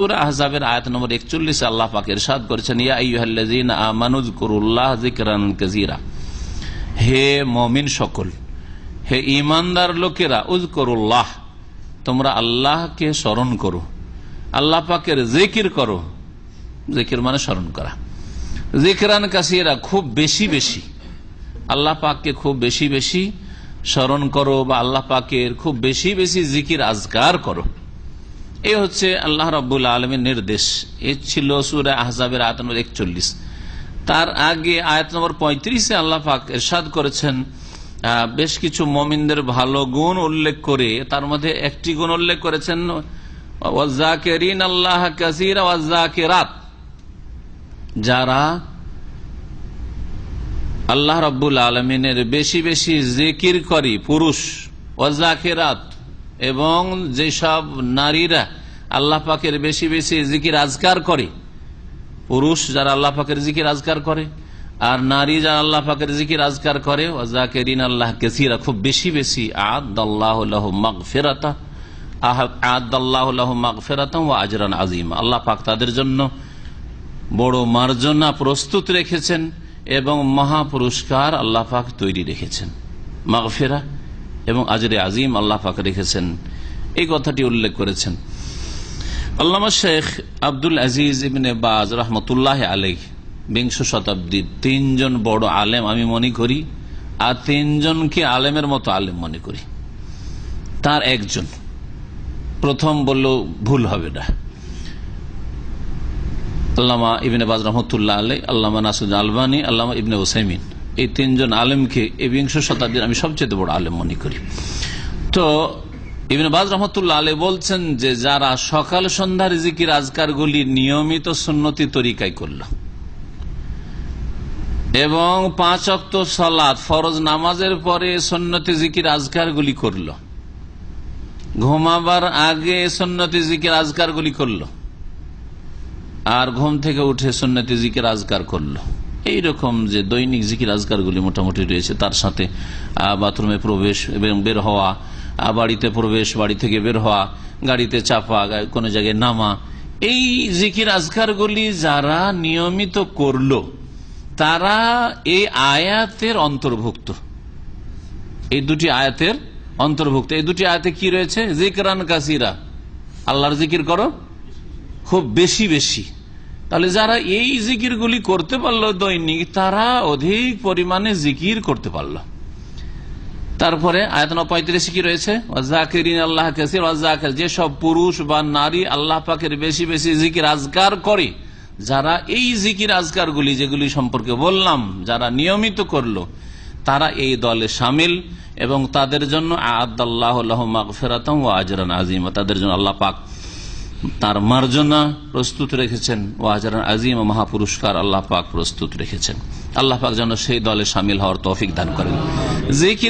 আহজাবের আয়াত নম্বর আল্লাহ পাক ইরশাদ করেছেন, ইয়া কুরুল্লাহ যিকরান কাসীরা হে মমিন সকল, হে ইমানদার লোকেরা, উযকুরুল্লাহ, তোমরা আল্লাহকে স্মরণ করো, আল্লাহ পাকের জিকির করো। জিকির মানে স্মরণ করা। জিকরান কাসীরা খুব বেশি বেশি, আল্লাহ পাককে খুব বেশি বেশি স্মরণ করো বা আল্লাহ পাকের খুব বেশি বেশি জিকির আজকার করো। এই হচ্ছে আল্লাহ রব্বুল আলমের নির্দেশ। এ ছিল সুরা আহজাবের আয়াত নম্বর একচল্লিশ। তার আগে আয়াত নম্বর পঁয়ত্রিশে আল্লাহ পাক এরশাদ করেছেন বেশ কিছু মমিনদের ভালো গুণ উল্লেখ করে, তার মধ্যে একটি গুণ উল্লেখ করেছেন আল্লাহ যারা আল্লাহ রব্বুল আলমিনের বেশি বেশি জিকির করি, পুরুষ ওয়াজাকেরাত এবং যেসব নারীরা আল্লাহ পাকের বেশি বেশি জিকির আজকার করে, পুরুষ যারা আল্লাহ পাকের জিকির আজকার করে, আর নারী যারা আল্লাহ পাকের জিকির আজকার করে ওয়াজাকেরিন আল্লাহ কেসিরা, খুব বেশি বেশি আদাল্লাহ মাগ ফেরাতা মাগ ফেরাতা ও আজরান আজিম আল্লাহ পাক তাদের জন্য বড় মার্জনা প্রস্তুত রেখেছেন এবং মহা পুরস্কার আল্লাহ তৈরি রেখেছেন। মাগফেরা এবং আজরে আজিম আল্লাহ পাক রেখেছেন। এই কথাটি উল্লেখ করেছেন। আল্লামা শেখ আব্দুল আজিজ ইবনে বাজ রহমতুল্লাহ আলেহ বিংশ শতাব্দীর তিনজন বড় আলেম আমি মনে করি, আর তিনজনকে আলেমের মতো আলেম মনে করি। তার একজন। প্রথম বলল, ভুল হবে না। আল্লামা ইবনে বাজ রহমতুল্লাহ আলাই আল্লামা নাসুদ আলবানী, আল্লামা ইবনে ওসাইমিন। এই তিনজন আলেমকে এই বিংশ শতাব্দীর আমি সবচেয়ে বড় আলেম মনে করি। তো রহমতুল্লাহ আলী বলছেন যে যারা সকাল সন্ধ্যার জিকির আজকারগুলি নিয়মিত সুন্নতি তরিকায় করল এবং পাঁচ অক্ত সলাদ ফরজ নামাজের পরে সন্নতি জিকির আজকারগুলি করল, ঘুমাবার আগে সন্নতি জিকির আজকারগুলি করল, আর ঘুম থেকে উঠে সন্ন্যতি জিকির আজকার করল। এইরকম যে দৈনিক জিকির আজকারগুলি মোটামুটি রয়েছে, তার সাথে বাথরুমে প্রবেশ এবং বের হওয়া বাড়িতে প্রবেশ, বাড়ি থেকে বের হওয়া, গাড়িতে চাপা কোনো জায়গায় নামা, এই জিকির আজকারগুলি যারা নিয়মিত করল, তারা এই আয়াতের অন্তর্ভুক্ত। এই দুটি আয়াতের অন্তর্ভুক্ত। এই দুটি আয়াতে কি রয়েছে? জিকরান কাসিরা। আল্লাহর জিকির করো? খুব বেশি বেশি। তাহলে যারা এই জিকিরগুলি করতে পারল দৈনিক, তারা অধিক পরিমাণে জিকির করতে পারল। তারপরে আয়তন পঁয়ত্রিশ কি রয়েছে? আল্লাহ ওয়াজাকির যেসব পুরুষ বা নারী আল্লাহ পাকের বেশি বেশি জিকির আজগার করে, যারা এই জিকির আজগারগুলি যেগুলি সম্পর্কে বললাম, যারা নিয়মিত করল, তারা এই দলে সামিল এবং তাদের জন্য আদাল্লাহ ফেরাতম ও আজরান আজিম তাদের জন্য আল্লাহ পাক তার মার্জনা প্রস্তুত রেখেছেন ও আজিম ও মহাপুরস্কার আল্লাহ পাক প্রস্তুত রেখেছেন। আল্লাহ পাক যেন সেই দলে সামিল হওয়ার তৌফিক দান করেন। জিকির